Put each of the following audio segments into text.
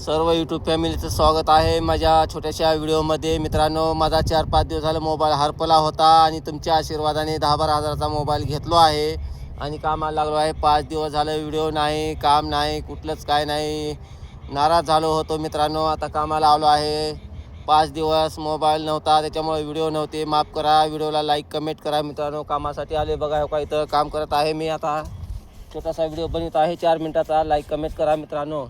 सर्व यूट्यूब फॅमिलीचं स्वागत आहे. माझ्या छोट्याशा व्हिडिओमध्ये मित्रांनो माझा चार पाच दिवस झाला मोबाईल हरपला होता आणि तुमच्या आशीर्वादाने दहा बारा हजाराचा मोबाईल घेतलो आहे. आणि कामाला लागलो आहे. पाच दिवस झालं व्हिडिओ नाही काम नाही कुठलंच काय नाही. नाराज झालो होतो मित्रांनो. आता कामाला आलो आहे. पाच दिवस मोबाईल नव्हता त्याच्यामुळे व्हिडिओ नव्हते. माफ करा. व्हिडिओला लाईक कमेंट करा मित्रांनो. कामासाठी आले बघा हो का इथं काम करत आहे मी आता. छोटासा व्हिडिओ बनवत आहे. चार मिनटाचा लाईक कमेंट करा मित्रांनो.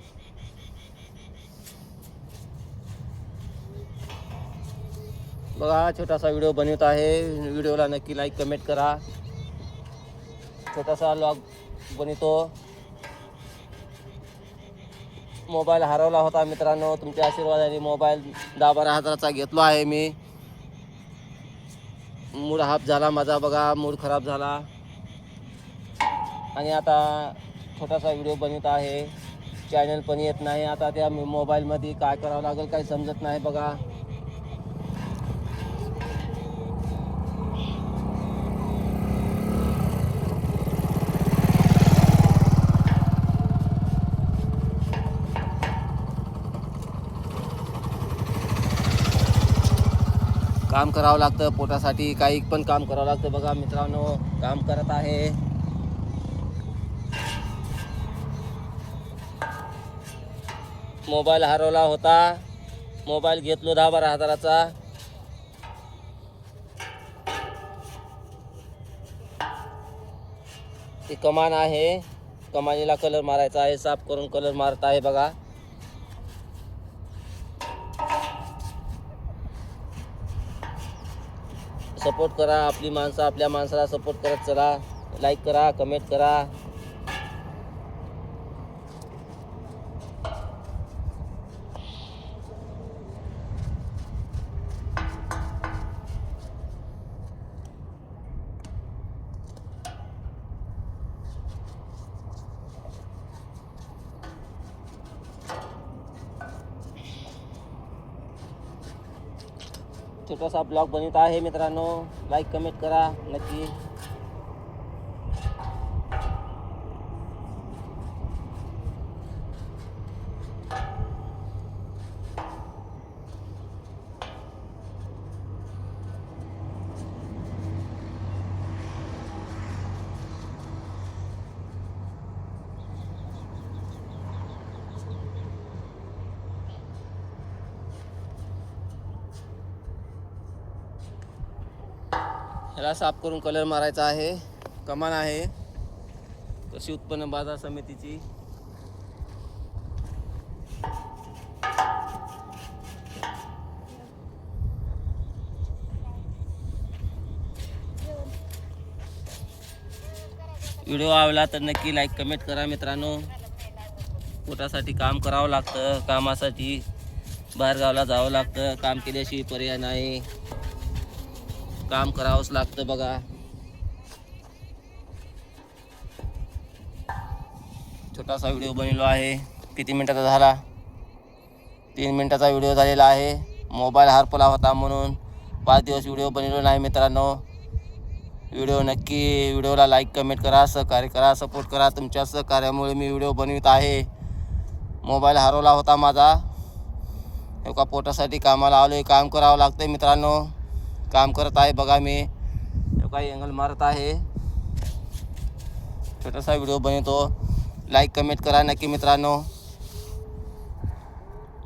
बघा छोटासा व्हिडिओ बनवत आहे. व्हिडिओला नक्की लाईक कमेंट करा. छोटासा लॉग बनवतो. मोबाईल हरवला होता मित्रांनो. तुमच्या आशीर्वादाने मोबाईल दहा बारा हजाराचा घेतलो आहे मी. मूड हाफ झाला माझा बघा. मूड खराब झाला. आणि आता छोटासा व्हिडिओ बनवत आहे. चॅनल पण येत नाही. आता त्या मोबाईलमध्ये काय करावं लागेल काही समजत नाही बघा. काम करावं लागतं पोटासाठी काही पण काम करावं लागतं. बघा मित्रांनो काम करत आहे. मोबाईल हरवला होता. मोबाईल घेतलो दहा बारा हजाराचा. ती कमान आहे. कमानीला कलर मारायचा आहे साफ करून कलर मारत आहे बघा. सपोर्ट करा आपली माणसं आपल्या माणसाला सपोर्ट करत चला. लाईक करा कमेंट करा. छोटासा ब्लॉग बनत आहे मित्रांनो. लाईक कमेंट करा. नक्की. ह्याला साफ करून कलर मारायचा आहे. कमान आहे. कृषी उत्पन्न बाजार समितीची. व्हिडिओ आवडला तर नक्की लाईक कमेंट करा मित्रांनो. पोटासाठी काम करावं लागतं कामासाठी बाहेरगावला जावं लागतं काम केल्याशिवाय पर्याय नाही. काम करावंच लागतं बघा. छोटासा व्हिडिओ बनवलो आहे. किती मिनटाचा झाला? तीन मिनटाचा व्हिडिओ झालेला आहे. मोबाईल हरपला होता म्हणून पाच दिवस व्हिडिओ बनवलो नाही मित्रांनो. व्हिडिओ नक्की व्हिडिओला लाईक कमेंट करा सहकार्य करा सपोर्ट करा. तुमच्या सहकार्यामुळे मी व्हिडिओ बनवित आहे. मोबाईल हरवला होता माझा. एका पोटासाठी कामाला आलो आहे काम करावं लागतं मित्रांनो. काम करत आहे बघा मी. काही अँगल मारत आहे. छोटासा व्हिडिओ बनवतो. लाईक कमेंट करा नक्की मित्रांनो.